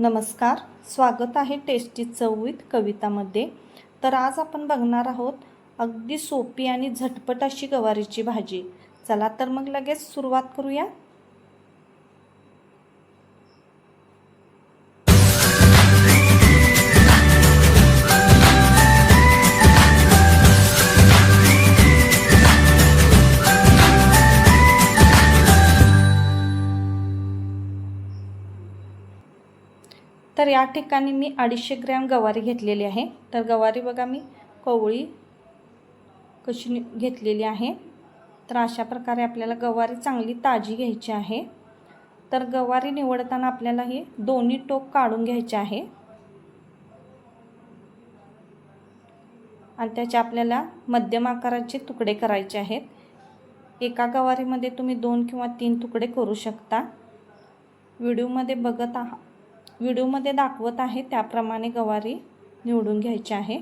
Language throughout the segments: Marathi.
नमस्कार स्वागत आहे टेस्टी चव कवितामध्ये. तर आज आपण बघणार आहोत अगदी सोपी आणि झटपट अशी गवारीची भाजी. चला तर मग लगेच सुरुवात करूया. तर या ठिकाणी मी अडीचशे ग्रॅम गवारी घेतलेली आहे. तर गवारी बघा मी कवळी कशी नि- घेतलेली आहे. तर अशा प्रकारे आपल्याला गवारी चांगली ताजी घ्यायची आहे. तर गवारी निवडताना आपल्याला हे दोन्ही टोक काढून घ्यायचे आहे. आणि त्याचे आपल्याला मध्यम आकाराचे तुकडे करायचे आहेत. एका गवारीमध्ये तुम्ही दोन किंवा तीन तुकडे करू शकता. व्हिडिओमध्ये बघत आहात व्हिडिओमध्ये दाखवत आहे. त्याप्रमाणे गवारी निवडून घ्यायची आहे.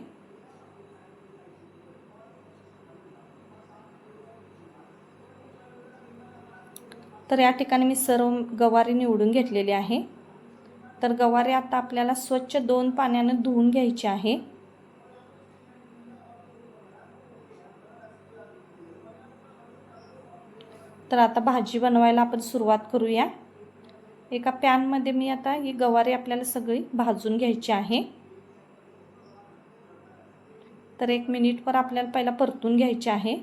तर या ठिकाणी मी सर्व गवारी निवडून घेतलेली आहे. तर गवारी आता आपल्याला स्वच्छ दोन पाण्याने धुवून घ्यायची आहे. तर आता भाजी बनवायला आपण सुरुवात करूया. एका पॅनमध्ये मी आता ही गवारी आपल्याला सगळी भाजून घ्यायची आहे. तर एक मिनिटवर आपल्याला पहिला परतून घ्यायची आहे.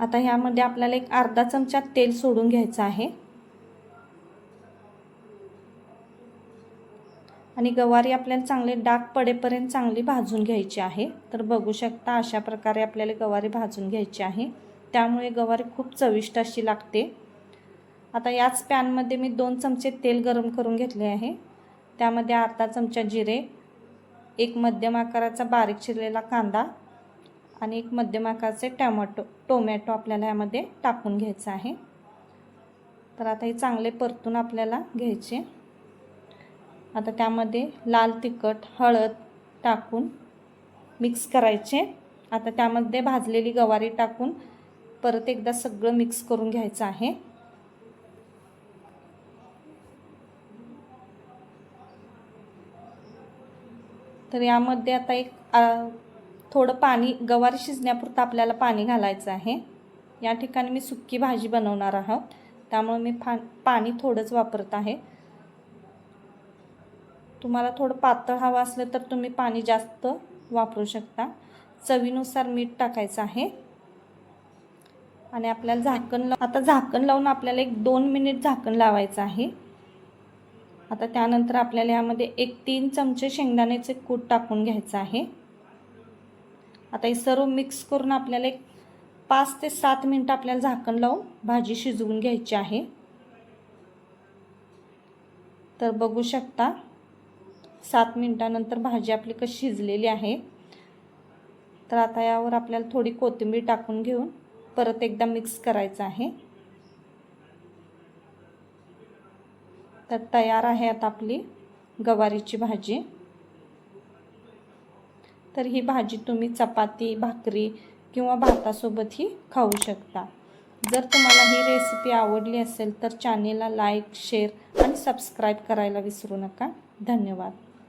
आता ह्यामध्ये आपल्याला एक अर्धा चमचा तेल सोडून घ्यायचं आहे. आणि गवारी आपल्याला चांगले डाग पडेपर्यंत चांगली भाजून घ्यायची आहे. तर बघू शकता अशा प्रकारे आपल्याला गवारी भाजून घ्यायची आहे. त्यामुळे गवारी खूप चविष्ट अशी लागते. आता याच पॅनमध्ये मी दोन चमचे तेल गरम करून घेतले आहे. त्यामध्ये अर्धा चमचा जिरे एक मध्यम आकाराचा बारीक चिरलेला कांदा आणि एक मध्यम आकाराचे टॅमॅटो टोमॅटो आपल्याला यामध्ये टाकून घ्यायचं आहे. तर आता हे चांगले परतून आपल्याला घ्यायचे. आता त्यामध्ये लाल तिखट हळद टाकून मिक्स करायचे. आता त्यामध्ये भाजलेली गवारी टाकून परत एकदा सगळं मिक्स करून घ्यायचं आहे. तर यामध्ये आता एक थोडं पाणी गवारी शिजण्यापुरतं आपल्याला पाणी घालायचं आहे. या ठिकाणी मी सुक्की भाजी बनवणार आहोत. त्यामुळे मी फा पाणी थोडंच वापरत आहे. तुम्हाला थोडं पातळ हवं असलं तर तुम्ही पाणी जास्त वापरू शकता. चवीनुसार मीठ टाकायचं आहे. आणि आपल्याला झाकण लाव आता झाकण लावून आपल्याला एक दोन मिनिट झाकण लावायचं आहे. आता त्यानंतर आपल्याला यामध्ये एक तीन चमचे शेंगदाण्याचे कूट टाकून घ्यायचं आहे. आता हे सर्व मिक्स करून आपल्याला एक पाच ते सात मिनटं आपल्याला झाकण लावून भाजी शिजवून घ्यायची आहे. तर बघू शकता सात मिनटानंतर भाजी आपली कशी शिजलेली आहे. तर आता यावर आपल्याला थोडी कोथिंबीर टाकून घेऊन परत एकदा मिक्स करायचं आहे. तर तयार आहे आता आपली गवारीची भाजी. तर ही भाजी तुम्ही चपाती भाकरी किंवा भातासोबतही खाऊ शकता. जर तुम्हाला ही रेसिपी आवडली असेल तर चॅनेलला लाईक शेअर आणि सबस्क्राईब करायला विसरू नका. धन्यवाद.